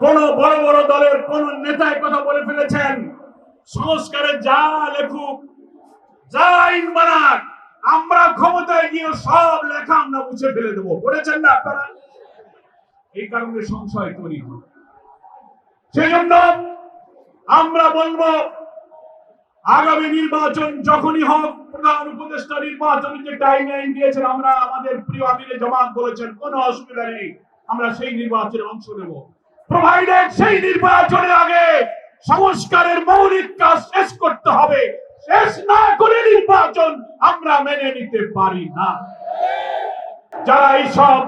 কোন বড় বড় দলের কোন নেতায় কথা বলে ফেলেছেন। সংস্কারে যা লেখুক, যা আইন বানাক, আমরা ক্ষমতায় গিয়ে সব লেখা আমরা মুছে ফেলে দেবো। বলেছেন না আপনারা? এই কারণে সংশয় তৈরি হল। সেই আমরা বলব, আগামী নির্বাচন যখনই হোক, প্রধান উপদেষ্টা নির্বাচনের যে টাইমলাইন দিয়েছেন, আমরা আমাদের প্রিয় আমিরে জামাত বলেছেন, কোনো অসুবিধা নেই, আমরা সেই নির্বাচনে অংশ নেব। প্রোভাইডেড সেই নির্বাচনের আগে সংস্কারের মৌলিক কাজ শেষ করতে হবে। শেষ না করে নির্বাচন আমরা মেনে নিতে পারি না। যারা এইসব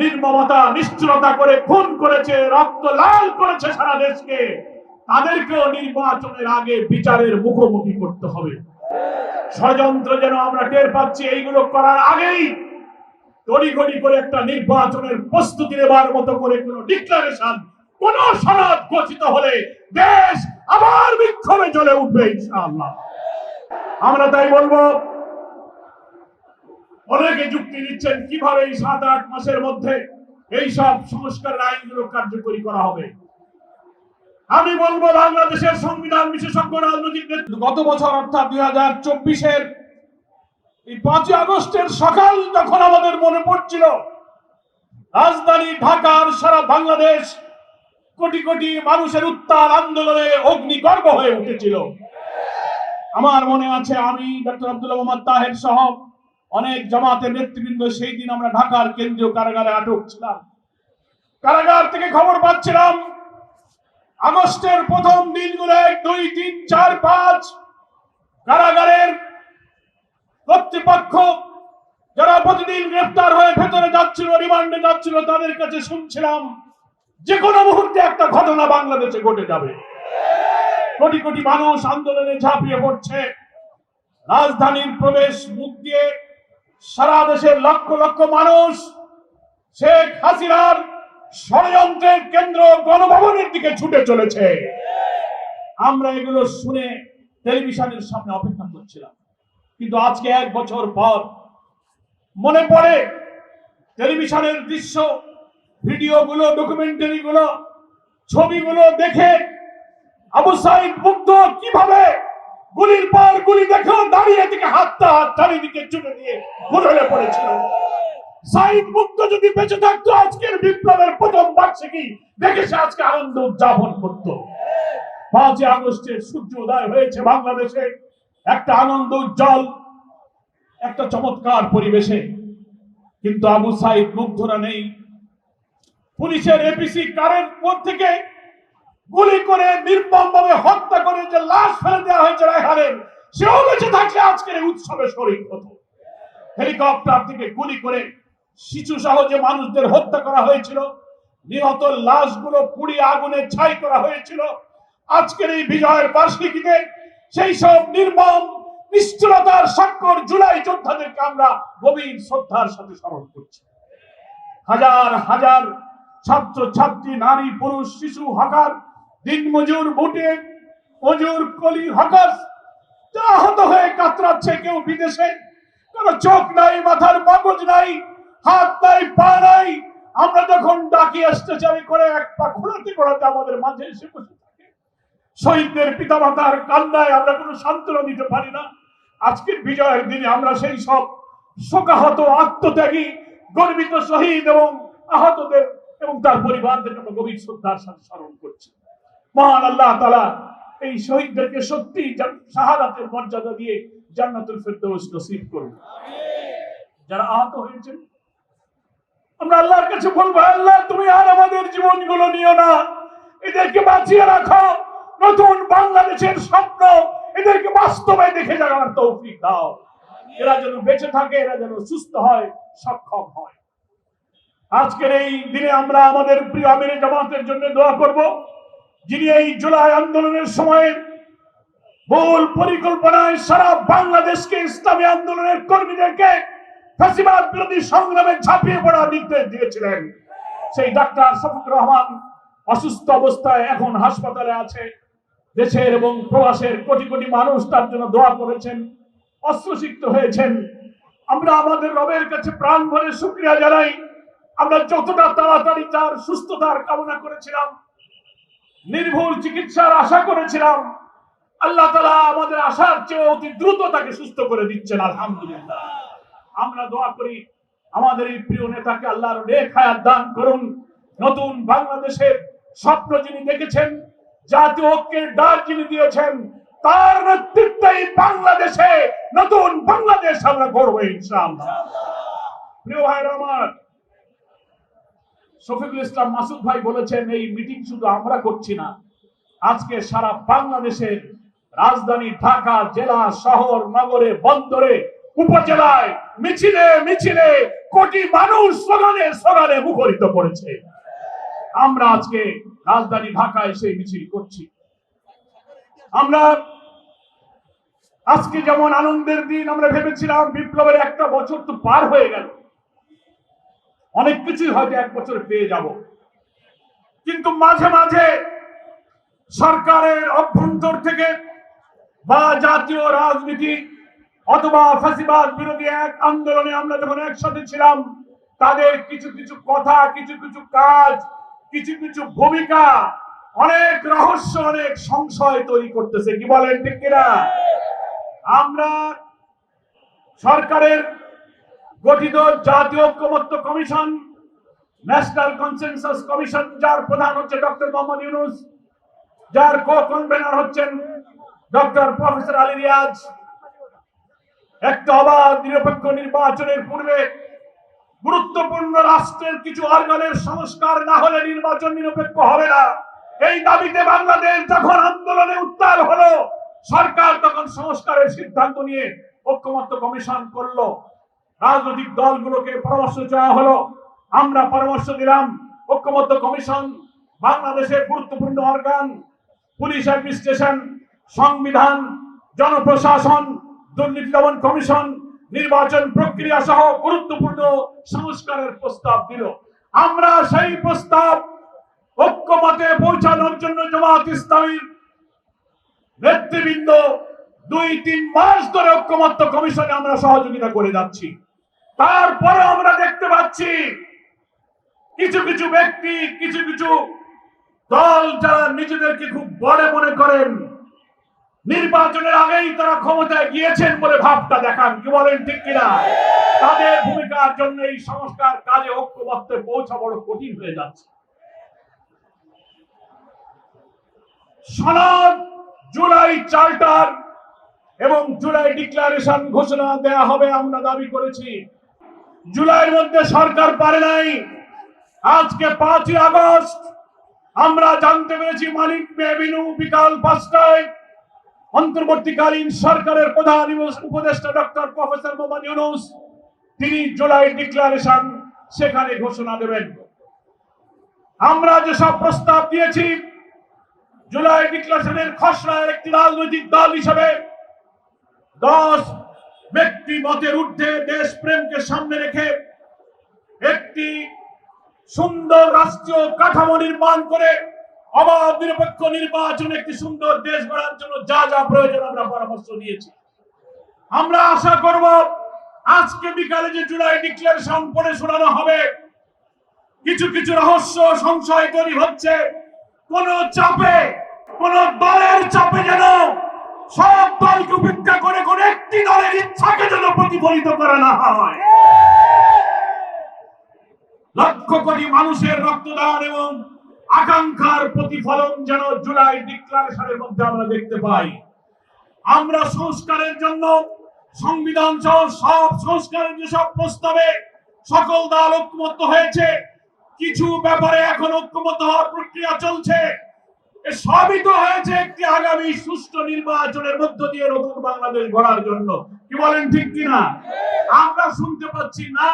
নির্মমতা, নিষ্ঠুরতা করে খুন করেছে, রক্ত লাল করেছে সারা দেশকে, তাদেরকেও নির্বাচনের আগে বিচারের মুখোমুখি করতে হবে। ষড়যন্ত্র যেন আমরা টের পাচ্ছি, এইগুলো করার আগেই তড়িঘড়ি করে একটা নির্বাচনের প্রস্তুতি নেবার মতো করে কোনো ডিক্লারেশন কোন সনদ ঘোষিত হলে দেশ আবার বিক্ষোভে জ্বলে উঠবে ইনশাআল্লাহ। আমরা তাই বলব, অনেকে যুক্তি দিচ্ছেন, কীভাবে এই সাত আট মাসের মধ্যে এই সব সংস্কার আইনগুলো কার্যকরী করা হবে? আমি বলব, বাংলাদেশের সংবিধান বিশেষজ্ঞ রাজনৈতিক গত বছর অর্থাৎ দুই হাজার চব্বিশের এই পাঁচই আগস্টের সকাল যখন আমাদের মনে পড়ছিল, রাজধানী ঢাকার সারা বাংলাদেশ কোটি কোটি মানুষের উত্তাল আন্দোলনে অগ্নিগর্ভ হয়ে উঠেছিল। আমার মনে আছে আমি ডক্টর আব্দুল্লাহ মোহাম্মদ তাহের সহ অনেক জামাতের নেতৃবৃন্দ সেই দিন আমরা ঢাকার কেন্দ্রীয় কারাগারে আটক ছিলাম। কারাগার থেকে খবর পাচ্ছিলাম, আগস্টের প্রথম দিনগুলো এক, দুই, তিন, চার, পাঁচ কারাগারের কর্তৃপক্ষ যারা প্রতিদিন গ্রেফতার হয়ে ভেতরে যাচ্ছিল, রিমান্ডে যাচ্ছিল, তাদের কাছে শুনছিলাম যে কোনো মুহূর্তে একটা ঘটনা বাংলাদেশে ঘটে যাবে। কোটি কোটি মানুষ আন্দোলনে ঝাঁপিয়ে পড়ছে। রাজধানীর প্রবেশ মুখ দিয়ে সারা দেশের লক্ষ লক্ষ মানুষ শেখ হাসিনার ষড়যন্ত্রের কেন্দ্র গণভবনের দিকে ছুটে চলেছে। আমরা এগুলো শুনে টেলিভিশনের সামনে অপেক্ষা করছিলাম। কিন্তু আজকে এক বছর পর মনে পড়ে টেলিভিশনের দৃশ্য ভিডিওগুলো ডকুমেন্টারি গুলো, ছবিগুলো দেখে আবু সাইদ মুগ্ধ কীভাবে গুলির পর গুলি দেখেও দাঁড়িয়ে থেকে হাতটা হাত চারিদিকে চুলে দিয়ে ঘুরে পড়েছিল। সাইদ মুক্ত যদি বেঁচে থাকতো, আজকের বিপ্লবের প্রথম বার্ষিকী দেখে সে আজকে আনন্দ উদযাপন করত। পাঁচই আগস্টের সূর্য উদয় হয়েছে বাংলাদেশে। একটা আনন্দ উজ্জ্বল, একটা চমৎকার পরিবেশে। কিন্তু আবু সাইদ মুগ্ধরা নেই। পুলিশের এপিসি কারেন্ট পর থেকে গুলি করে নির্মম ভাবে হত্যা করে যে লাশ ফেলে দেওয়া হয়েছে রায়হানের, সেও বেঁচে থাকলে আজকের উৎসবে শরীর হতো। হেলিকপ্টার থেকে গুলি করে শিশু সহ যে মানুষদের হত্যা করা হয়েছিল, নিহত লাশগুলো পুড়িয়ে আগুনে ছাই করা হয়েছিল। আজকের এই বিজয়ের বার্ষিকীতে সেই সব নির্মম, নিষ্ঠুরতার স্বাক্ষর জুলাই যোদ্ধাদেরকে আমরা গভীর শ্রদ্ধার সাথে স্মরণ করছি। হাজার হাজার ছাত্র ছাত্রী নারী, পুরুষ, শিশু, হকার, দিনমজুর, বুটে, মজুর, কলি, হকার আহত হয়ে কাতরাচ্ছে কেউ বিদেশে, কোন চোখ নাই, মাথার মগজ নাই, হাত নাই, পা নাই, আমরা যখন ডাকি অত্যাচারি করে এক পা ঘোরাতে ঘোরাতে আমাদের মাঝে এসে বসে থাকে। শহীদদের পিতা মাতার কান্নায় আমরা কোনো সান্ত্বনা দিতে পারি না। আজকের বিজয়ের দিনে আমরা সেই সব শোকাহত, আত্মত্যাগী, গর্বিত শহীদ এবং আহতদের এবং তার পরিবারদেরকে আমরা গভীর শ্রদ্ধার সাথে স্মরণ করছি। মহান আল্লাহ তালা এই শহীদদেরকে সত্যি শাহাদাতের মর্যাদা দিয়ে জান্নাতুল ফেরদৌস নসিব করুন। যারা আহত হয়েছেন, আমরা আল্লাহর কাছে বলব আল্লাহ, তুমি আর আমাদের জীবনগুলো নিও না। এদেরকে বাঁচিয়ে রাখো। নতুন বাংলাদেশের স্বপ্ন এদেরকে বাস্তবে দেখে যাওয়ার তৌফিক দাও। এরা যেন বেঁচে থাকে, এরা যেন সুস্থ হয়, সক্ষম হয়। আজকের এই দিনে আমরা আমাদের প্রিয় আমির জামাতের জন্য দোয়া করব, যিনি এই জুলাই আন্দোলনের সময় মূল পরিকল্পনায় সারা বাংলাদেশকে ইসলামী আন্দোলনের কর্মীদেরকে ফাঁসিবাদ বিরোধী সংগ্রামে ঝাঁপিয়ে পড়ার নির্দেশ দিয়েছিলেন। সেই ডাক্তার শফিক রহমান অসুস্থ অবস্থায় এখন হাসপাতালে আছে। দেশের এবং প্রবাসের কোটি কোটি মানুষ তার জন্য দোয়া করেছেন অস্ত্রসিক্ত হয়েছেন। আমরা আমাদের রবের কাছে প্রাণ ভরে শুক্রিয়া জানাই। আমরা যতটা তাড়াতাড়ি তার সুস্থতার কামনা করেছিলাম, নির্ভুল চিকিৎসার আশা করেছিলাম, আল্লাহ তালা আমাদের আশার চেয়ে অতি দ্রুত তাকে সুস্থ করে দিচ্ছেন, আলহামদুলিল্লাহ। আমরা দোয়া করি, আমাদের এই প্রিয় নেতাকে আল্লাহর হায়াত দান করুন। নতুন বাংলাদেশের স্বপ্ন যিনি দেখেছেন জাতীয় ঐক্যের ডাক যিনি দিয়েছেন, তার নেতৃত্বেই বাংলাদেশে নতুন বাংলাদেশ আমরা গড়বো, ইনশাআল্লাহ। প্রিয় ভাইরা আমার শফিকুল ইসলাম মাসুদ ভাই বলেছেন, এই মিটিং শুধু আমরা করছি না। আজকে সারা বাংলাদেশের রাজধানী ঢাকা জেলা, শহর, নগরে, বন্দরে, উপজেলায় মিছিলে মিছিলে কোটি মানুষ স্লোগানে স্লোগানে মুখরিত করেছে। আমরা আজকে রাজধানী ঢাকায় সেই মিছিল করছি। আমরা আজকে যেমন আনন্দের দিন, আমরা ভেবেছিলাম বিপ্লবের একটা বছর তো পার হয়ে গেল। অনেক কিছুই হয়তো এক বছর পেয়ে যাব। কিন্তু মাঝে মাঝে সরকারের অভ্যন্তর থেকে বা জাতীয় রাজনীতি অথবা ফাঁসিবাদ বিরোধী এক আন্দোলনে আমরা যখন একসাথে ছিলাম, তাদের কিছু কিছু কথা, কিছু কিছু কাজ, কিছু কিছু ভূমিকা, অনেক রহস্য, অনেক সংশয় তৈরি করতেছে। কি বলেন ঠিক কিনা? আমরা সরকারের গঠিত জাতীয় ঐক্যমত্য কমিশন, ন্যাশনাল কনসেনসাস কমিশন, যার প্রধান হচ্ছে ডক্টর মোহাম্মদ ইউনুস, যার কো কনভেনার হচ্ছেন ডক্টর প্রফেসর আলী রিয়াজ। একটা অবাধ নিরপেক্ষ নির্বাচনের পূর্বে গুরুত্বপূর্ণ রাষ্ট্রের কিছু অর্গানের সংস্কার না হলে নির্বাচন নিরপেক্ষ হবে না। এই দাবিতে বাংলাদেশ যখন আন্দোলনে উত্তাল হলো, সরকার তখন সংস্কারের সিদ্ধান্ত নিয়ে ঐক্যমত্য কমিশন করল। রাজনৈতিক দলগুলোকে পরামর্শ চাওয়া হলো। আমরা পরামর্শ দিলাম ঐক্যমত্য কমিশন, বাংলাদেশের গুরুত্বপূর্ণ অর্গান পুলিশ অ্যাডমিনিস্ট্রেশন সংবিধান, জনপ্রশাসন, দুর্নীতি দমন কমিশন, নির্বাচন প্রক্রিয়া সহ গুরুত্বপূর্ণ সংস্কারের প্রস্তাব দিল। আমরা সেই প্রস্তাব ঐক্যমতে পৌঁছানোর জন্য জামাত ইসলামীর নেতৃবৃন্দ দুই তিন মাস ধরে ঐক্যমত্য কমিশনে আমরা সহযোগিতা করে যাচ্ছি। তারপরে আমরা দেখতে পাচ্ছি কিছু কিছু ব্যক্তি, কিছু কিছু দল যারা নিজেদেরকে খুব বড় মনে করেন, নির্বাচনের আগেই তারা ক্ষমতায় গিয়েছেন বলে ভাবটা দেখান, কি বলেন ঠিক কিনা? তাদের ভূমিকার জন্য এই সংস্কার কাজে ঐক্যবদ্ধে পৌঁছা বড় কঠিন হয়ে যাচ্ছে। সনদ, জুলাই চার্টার এবং জুলাই ডিক্লারেশন ঘোষণা দেয়া হবে, আমরা দাবি করেছি। জুলাইয়ের মধ্যে সরকার পারে নাই। আজকে পাঁচই আগস্ট, আমরা জানতে পেরেছি মালিক মেবিনু বিকাল পাঁচটায়। অন্তর্বর্তীকালীন সরকারের প্রধান উপদেষ্টা ডক্টর প্রফেসর মোহাম্মদ ইউনুস, তিনি জুলাই ডিক্লারেশন সেখানে ঘোষণা দেবেন। আমরা যেসব প্রস্তাব দিয়েছি, জুলাই ডিক্লারেশনের খসড়ার একটি রাজনৈতিক দল হিসেবে দশ ব্যক্তি মতের ঊর্ধ্বে দেশপ্রেমকে সামনে রেখে একটি সুন্দর রাষ্ট্রীয় কাঠামো নির্মাণ করে অবাধ, নিরপেক্ষ নির্বাচন একটি সুন্দর দেশ গড়ার জন্য যা যা প্রয়োজন আমরা পরামর্শ দিয়েছি। আমরা আশা করব আজকে বিকালে যে জুলাই ডিক্লারেশন পড়ে শোনানো হবে, কিছু কিছু রহস্য সংশয় তৈরি হচ্ছে। কোন চাপে, কোন দলের চাপে যেন সব ইচ্ছাকে যেন প্রতিফলিত করা না হয়। লক্ষ কোটি মানুষের রক্তদান এবং আকাঙ্ক্ষার প্রতিফলন যেন জুলাই ডিক্লারেশনের মধ্যে আমরা দেখতে পাই। আমরা সংস্কারের জন্য সংবিধান সহ সব সংস্কারের যেসব প্রস্তাবে সকল দল ঐক্যমত্য হয়েছে, কিছু ব্যাপারে এখন ঐক্যমত হওয়ার প্রক্রিয়া চলছে। সবই তো হয়েছে একটি আগামী সুষ্ঠু নির্বাচনের মধ্য দিয়ে নতুন বাংলাদেশ গড়ার জন্য। কি বলেন ঠিক কিনা? আমরা শুনতে পাচ্ছি না।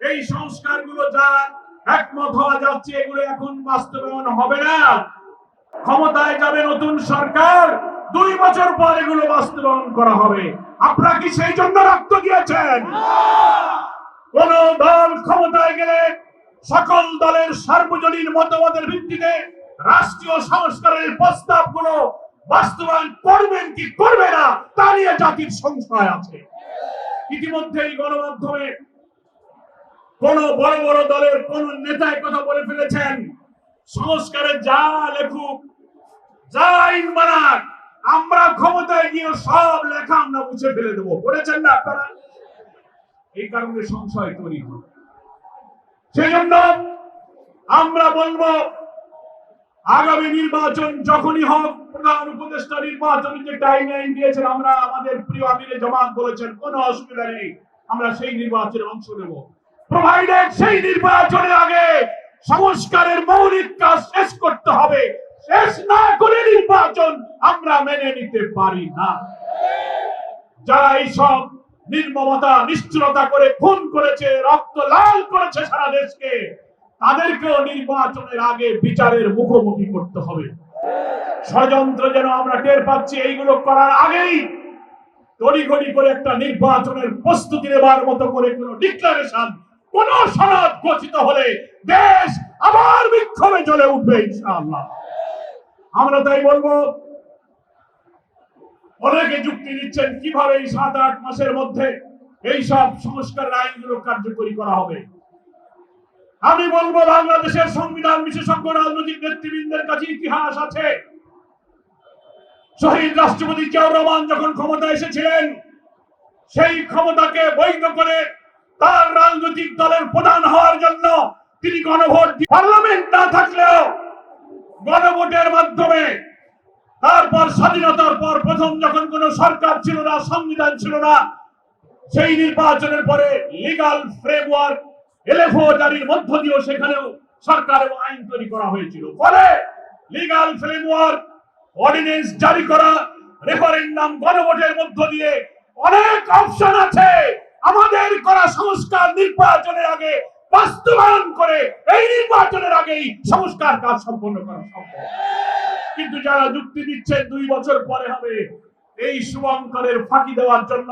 এই সংস্কারগুলো যা একমত হওয়া যাচ্ছে, এগুলো এখন বাস্তবায়ন হবে না। ক্ষমতায় যাবে নতুন সরকার, দুই বছর পর এগুলো বাস্তবায়ন করা হবে। আপনারা কি সেই জন্য রক্ত দিয়েছেন? কোন দল ক্ষমতায় গেলে সকল দলের সার্বজনীন মতামতের ভিত্তিতে রাষ্ট্রীয় সংস্কারের প্রস্তাবগুলো বাস্তবায়ন করবেন কি করবে না, তা নিয়ে জাতির সংশয় আছে। ইতিমধ্যেই গণমাধ্যমে কোন বড় বড় দলের কোন নেতা এই কথা বলে ফেলেছেন, সংস্কারে যা লেখুক, যা আইন বানাক, আমরা ক্ষমতায় গিয়ে সব লেখা আমরা মুছে ফেলে দেবো। বলেছেন না আপনারা? এই কারণে সংশয় তৈরি হয় সেই জন্য আমরা বলব আগামী নির্বাচন যখনই হোক, প্রধান উপদেষ্টা নির্বাচনে যে টাইম লাইন দিয়েছেন, আমরা আমাদের প্রিয় আমিরে জামাত বলেছেন, কোনো অসুবিধা নেই, আমরা সেই নির্বাচনে অংশ নেব। প্রোভাইডেড সেই নির্বাচনের আগে সংস্কারের মৌলিক কাজ শেষ করতে হবে, শেষ না করে নির্বাচন আমরা মেনে নিতে পারি না। যারা এইসব নির্মমতা, নিষ্ঠুরতা করে খুন করেছে, রক্ত লাল করেছে সারা দেশকে তাদেরকেও নির্বাচনের আগে বিচারের মুখোমুখি করতে হবে। ষড়যন্ত্র যেন আমরা টের পাচ্ছি, এইগুলো করার আগেই তড়িঘড়ি করে একটা নির্বাচনের প্রস্তুতি নেবার মতো করে কোন ডিক্লারেশন কোন সনদ ঘোষিত হলে দেশ আবার বিক্ষোভে জ্বলে উঠবে ইনশাআল্লাহ। আমরা তাই বলব, অনেকে যুক্তি দিচ্ছেন, কীভাবে এই সাত আট মাসের মধ্যে এই সব সংস্কার আইনগুলো কার্যকরী করা হবে? আমি বলব, বাংলাদেশের সংবিধান বিশেষজ্ঞ রাজনৈতিক নেতৃবৃন্দের কাছে ইতিহাস আছে। শহীদ রাষ্ট্রপতি জিয়াউর রহমান যখন ক্ষমতা এসেছিলেন, সেই ক্ষমতাকে বৈধ করে তার রাজনৈতিক দলের প্রধান হওয়ার জন্য তিনি গণভোট পার্লামেন্ট না থাকলেও গণভোটের মাধ্যমে তারপর স্বাধীনতার পর প্রথম যখন কোন সরকার ছিল না, সংবিধান ছিল না, সেই নির্বাচনের পরে লিগাল ফ্রেমওয়ার্ক এলএফও মধ্য দিয়েও সেখানেও সরকার এবং আইন তৈরি করা হয়েছিল। ফলে লিগাল ফ্রেমওয়ার্ক অর্ডিনেন্স জারি করা রেফারেন্ডাম গণভোটের মধ্য দিয়ে অনেক অপশন আছে। আমাদের করা সংস্কার নির্বাচনের আগে বাস্তবায়ন করে এই নির্বাচনের আগেই সংস্কার কাজ সম্পন্ন করা সম্ভব। কিন্তু যারা যুক্তি দিচ্ছে দুই বছর পরে হবে, এই শুভঙ্করের ফাঁকি দেওয়ার জন্য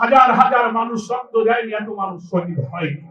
হাজার হাজার মানুষ রক্ত দেয়নি, এত মানুষ শহীদ হয়নি।